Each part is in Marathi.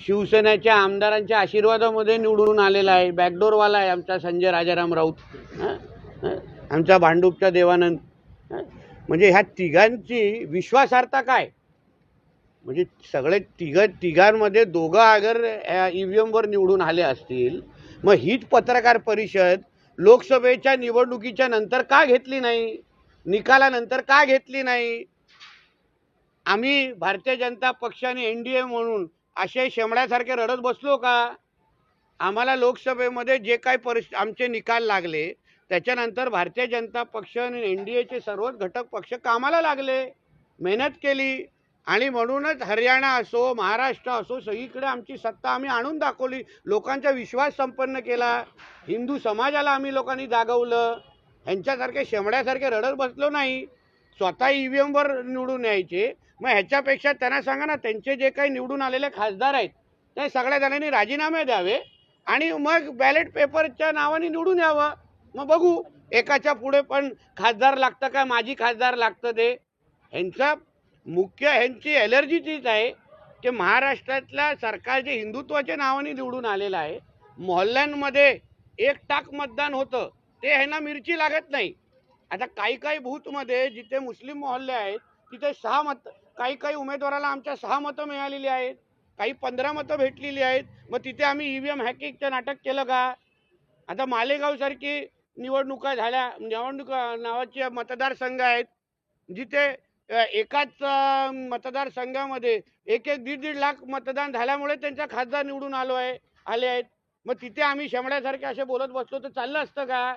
शिवसेनेच्या आमदारांच्या आशीर्वादामध्ये निवडून आलेला आहे. बॅकडोरवाला आहे आमचा संजय राजाराम राऊत. आमचा भांडूपचा देवानंद. म्हणजे ह्या तिघांची विश्वासार्हता काय? म्हणजे सगळे तिघ तिघांमध्ये दोघं अगर ई व्ही एमवर निवडून आले असतील मग हीच पत्रकार परिषद लोकसभेच्या निवडणुकीच्या नंतर का घेतली नाही? निकालानंतर का घेतली नाही? आम्ही भारतीय जनता पक्षाने एन डी ए म्हणून असे शेमड्यासारखे रडत बसलो का? आम्हाला लोकसभेमध्ये जे काही परिस् आमचे निकाल लागले त्याच्यानंतर भारतीय जनता पक्ष आणि एन डी एचे सर्वच घटक पक्ष कामाला लागले मेहनत केली आणि म्हणूनच हरियाणा असो महाराष्ट्र असो सगळीकडे आमची सत्ता आम्ही आणून दाखवली. लोकांचा विश्वास संपन्न केला. हिंदू समाजाला आम्ही लोकांनी जागवलं. ह्यांच्यासारखे शेमड्यासारखे रडत बसलो नाही. स्वतः ई व्ही एमवर निवडून यायचे. मग ह्याच्यापेक्षा त्यांना सांगा ना त्यांचे जे काही निवडून आलेले खासदार आहेत ते सगळ्या जणांनी राजीनामे द्यावे आणि मग बॅलेट पेपरच्या नावाने निवडून यावं. मग बघू एकाच्या पुढे पण खासदार लागतं का माझी खासदार लागतं ते. ह्यांचा मुख्य ह्यांची एलर्जी तीच आहे की महाराष्ट्रातल्या सरकार जे हिंदुत्वाच्या नावाने निवडून आलेलं आहे मोहल्ल्यांमध्ये एक टाक मतदान होतं ते ह्यांना मिरची लागत नाही. आता काही काही भूतमध्ये जिथे मुस्लिम मोहल्ले आहेत तिथे सहा मत काही काही उमेदवाराला आमच्या सहा मतं मिळालेली आहेत काही पंधरा मतं भेटलेली आहेत. मग तिथे आम्ही ई व्ही एम हॅकिंगचं नाटक केलं का? आता मालेगावसारखी निवडणुका झाल्या निवडणुका नावाचे मतदारसंघ आहेत. जिथे एकाच मतदारसंघामध्ये एक एक दीड दीड लाख मतदान झाल्यामुळे त्यांचा खासदार निवडून आलो आहे आले आहेत. मग तिथे आम्ही शेमड्यासारखे असे बोलत बसलो तर चाललं असतं का?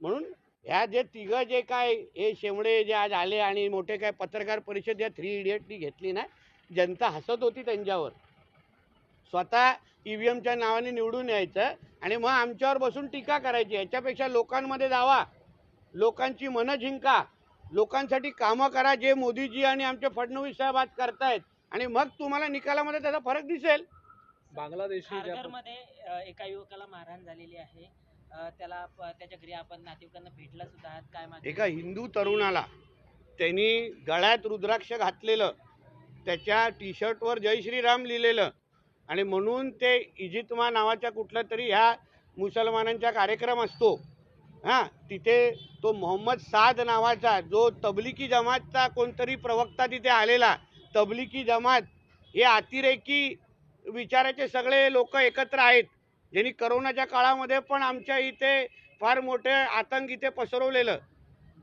म्हणून ह्या जे तिघं जे काय हे शेमडे जे आज आले आणि मोठे काय पत्रकार परिषद या थ्री इडियटनी घेतली ना जनता हसत होती त्यांच्यावर. स्वतः ई व्ही एमच्या नावाने निवडून यायचं आणि मग आमच्यावर बसून टीका करायची. याच्यापेक्षा लोकांमध्ये जावा. लोकांची मनं जिंका. लोकांसाठी कामं करा जे मोदीजी आणि आमचे फडणवीस साहेब आज करतायत. आणि मग तुम्हाला निकालामध्ये त्याचा फरक दिसेल. बांगलादेशी एका युवकाला मारहाण झालेली आहे. त्याला त्याच्या घरी आपण नातेवाईकांना भेटला सुद्धा. आहात काय मागणी? एका हिंदू तरुणाला त्यांनी गळ्यात रुद्राक्ष घातलेलं त्याच्या टी शर्टवर जय श्रीराम लिहिलेलं आणि म्हणून ते इजितमा नावाच्या कुठला तरी ह्या मुसलमानांचा कार्यक्रम असतो. हां तिथे तो मोहम्मद साद नावाचा जो तबलिकी जमातचा कोणतरी प्रवक्ता तिथे आलेला तबलिकी जमात हे अतिरेकी विचाराचे सगळे लोक एकत्र आहेत. ज्यांनी करोनाच्या काळामध्ये पण आमच्या इथे फार मोठे आतंक इथे पसरवलेलं.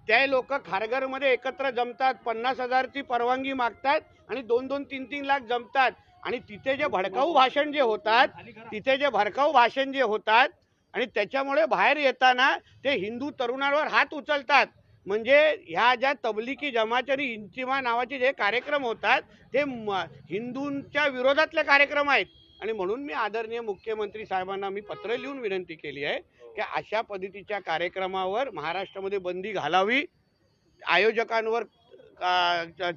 ते लोक खारघरमध्ये एकत्र जमतात पन्नास हजारची परवानगी मागतात आणि दोन दोन तीन तीन लाख जमतात. आणि तिथे जे भडकाऊ भाषण जे होतात तिथे जे भडकाऊ भाषण जे होतात आणि त्याच्यामुळे बाहेर येताना ते हिंदू तरुणांवर हात उचलतात. म्हणजे ह्या ज्या तबलिकी जमात आणि इंचिमा नावाचे जे कार्यक्रम होतात ते म- हिंदूंच्या विरोधातले कार्यक्रम आहेत. आणि म्हणून मी आदरणीय मुख्यमंत्री साहेबांना मी पत्र लिहून विनंती केली आहे की अशा पद्धतीच्या कार्यक्रमावर महाराष्ट्रामध्ये बंदी घालावी आयोजकांवर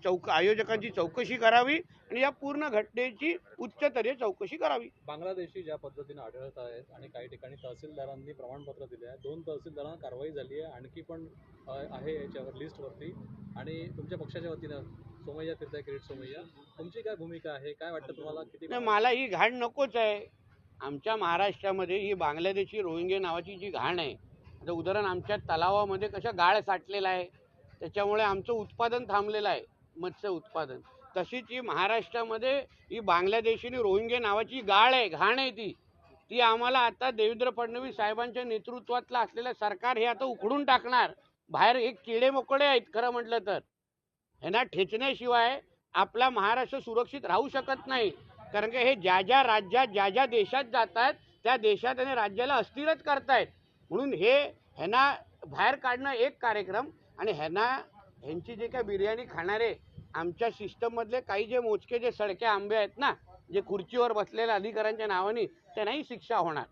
चौक आयोजकांची चौकशी करावी आणि या पूर्ण घटनेची उच्चस्तरीय चौकशी करावी. बांगलादेशी ज्या पद्धतीने आढळत आहेत आणि काही ठिकाणी तहसीलदारांनी प्रमाणपत्र दिले आहे दोन तहसीलदारांना कारवाई झाली आहे आणखी पण आहे याच्यावर लिस्टवरती. आणि तुमच्या पक्षाच्या वतीनं सोमय्या फिरताय क्रिकेट सोमय्या. तुमची काय भूमिका आहे? काय वाटतं तुम्हाला? किती नाही मला ही घाण नकोच आहे. आमच्या महाराष्ट्रामध्ये ही बांगलादेशी रोहिंगे नावाची जी घाण आहे आता उदाहरण आमच्या तलावामध्ये कशा गाळ साठलेला आहे त्याच्यामुळे आमचं उत्पादन थांबलेलं आहे मत्स्य उत्पादन. तशीच ही महाराष्ट्रामध्ये ही बांगलादेशी आणि रोहिंगे नावाची गाळ आहे घाण आहे ती. ती आम्हाला आता देवेंद्र फडणवीस साहेबांच्या नेतृत्वातलं असलेलं सरकार हे आता उखडून टाकणार. बाहेर एक किडे मोकडे आहेत खरं म्हटलं तर. ह्यांना ठेचण्याशिवाय आपला महाराष्ट्र सुरक्षित राहू शकत नाही. कारण की हे ज्या ज्या राज्यात ज्या ज्या देशात जात आहेत त्या देशात आणि राज्याला अस्थिरच करतायत. म्हणून हे ह्यांना बाहेर काढणं एक कार्यक्रम आणि ह्यांना ह्यांची जे काय बिर्याणी खाणारे आमच्या सिस्टममधले काही जे मोजके जे सडके आंबे आहेत ना जे खुर्चीवर बसलेल्या अधिकाऱ्यांच्या नावाने त्यांनाही शिक्षा होणार.